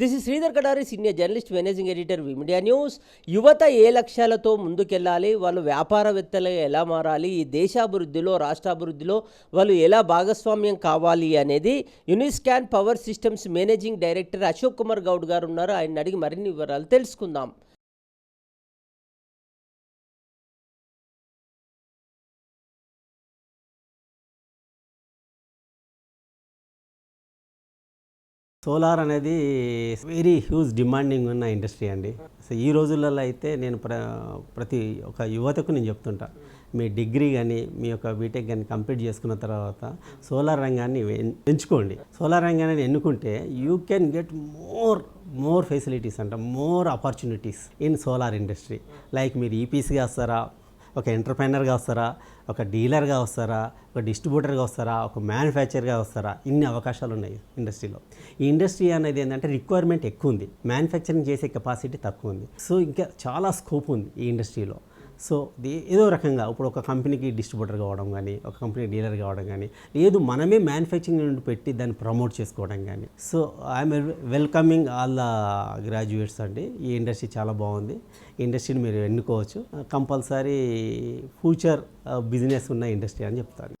This is Sridhar Kadari senior journalist managing editor media news. యువత ఏ లక్ష్యాలతో ముందుకెళ్ళాలి? వాళ్ళు వ్యాపారవేత్తలుగా ఎలా మారాలి? ఈ దేశాభివృద్ధిలో రాష్ట్రాభివృద్ధిలో వాళ్ళు ఎలా భాగస్వామ్యం కావాలి అనేది Uniscan power systems managing director Ashok Kumar Goud గారు ఉన్నారు. ఆయన అడిగి మరిన్ని వివరాలు తెలుసుకుందాం. సోలార్ అనేది వెరీ హ్యూజ్ డిమాండింగ్ ఉన్న ఇండస్ట్రీ అండి. సో ఈ రోజులలో అయితే నేను ప్ర ప్రతి ఒక యువతకు నేను చెప్తుంటా మీ డిగ్రీ కానీ మీ యొక్క బీటెక్ కానీ కంప్లీట్ చేసుకున్న తర్వాత సోలార్ రంగాన్ని ఎంచుకోండి. సోలార్ రంగాన్ని ఎన్నుకుంటే you can get more more facilities అంట more opportunities in solar industry. Like మీరు ఈపీసీగా వస్తారా ఒక ఎంటర్ప్రైనర్గా వస్తారా? ఒక డీలర్గా వస్తారా? ఒక డిస్ట్రిబ్యూటర్గా వస్తారా? ఒక మ్యానుఫ్యాక్చర్గా వస్తారా? ఇన్ని అవకాశాలు ఉన్నాయి ఇండస్ట్రీలో. ఈ ఇండస్ట్రీ అనేది ఏంటంటే రిక్వైర్మెంట్ ఎక్కువ ఉంది. మ్యానుఫ్యాక్చరింగ్ చేసే కెపాసిటీ తక్కువ ఉంది. సో ఇంకా చాలా స్కోప్ ఉంది ఈ ఇండస్ట్రీలో. సో ఏదో రకంగా ఇప్పుడు ఒక కంపెనీకి డిస్ట్రిబ్యూటర్ కావడం కానీ ఒక కంపెనీ డీలర్ కావడం కానీ లేదు మనమే మ్యానుఫ్యాక్చరింగ్ నుండి పెట్టి దాన్ని ప్రమోట్ చేసుకోవడం కానీ. So I'm welcoming all the graduates అండి. ఈ ఇండస్ట్రీ చాలా బాగుంది. ఈ ఇండస్ట్రీని మీరు ఎన్నుకోవచ్చు. కంపల్సరీ ఫ్యూచర్ బిజినెస్ uh, ఉన్న ఇండస్ట్రీ అని చెప్తాను.